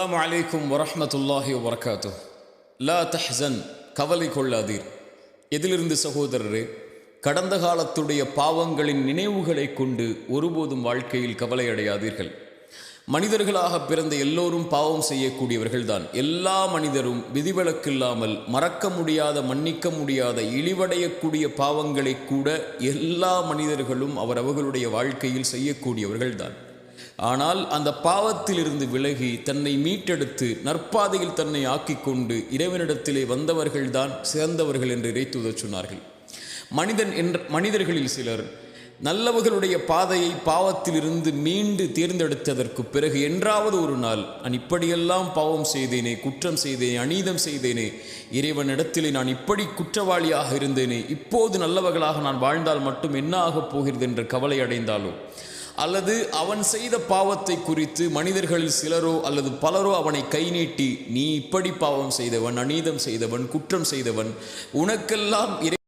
அஸ்லாம் அலைக்கும் வரமத்துல்லாஹி வரகாத்து லா தஹ்சன் கவலை கொள்ளாதீர். எதிலிருந்து சகோதரரே கடந்த காலத்துடைய பாவங்களின் நினைவுகளை கொண்டு ஒருபோதும் வாழ்க்கையில் கவலை அடையாதீர்கள். மனிதர்களாக பிறந்த எல்லோரும் பாவம் செய்யக்கூடியவர்கள்தான். எல்லா மனிதரும் விதிவிலக்கில்லாமல் மறக்க முடியாத மன்னிக்க முடியாத இழிவடையக்கூடிய பாவங்களை கூட எல்லா மனிதர்களும் அவரவர்களுடைய வாழ்க்கையில் செய்யக்கூடியவர்கள்தான். ஆனால் அந்த பாவத்திலிருந்து விலகி தன்னை மீட்டெடுத்து நற்பாதையில் தன்னை ஆக்கிக் கொண்டு இறைவனிடத்திலே வந்தவர்கள்தான் சிறந்தவர்கள் என்று இறைத்துதச் சொன்னார்கள். மனிதன் என்ற மனிதர்களில் சிலர் நல்லவர்களுடைய பாதையை பாவத்திலிருந்து மீண்டு தேர்ந்தெடுத்ததற்கு பிறகு என்றாவது ஒரு நாள் நான் இப்படியெல்லாம் பாவம் செய்தேனே குற்றம் செய்தேனே அநீதம் செய்தேனே இறைவனிடத்திலே நான் இப்படி குற்றவாளியாக இருந்தேனே இப்போது நல்லவர்களாக நான் வாழ்ந்தால் மட்டும் என்ன ஆகப் போகிறது என்ற கவலை அடைந்தாலோ? அல்லது அவன் செய்த பாவத்தை குறித்து மனிதர்களில் சிலரோ அல்லது பலரோ அவனை கை நீட்டி நீ இப்படி பாவம் செய்தவன் அநீதம் செய்தவன் குற்றம் செய்தவன் உனக்கெல்லாம் இறை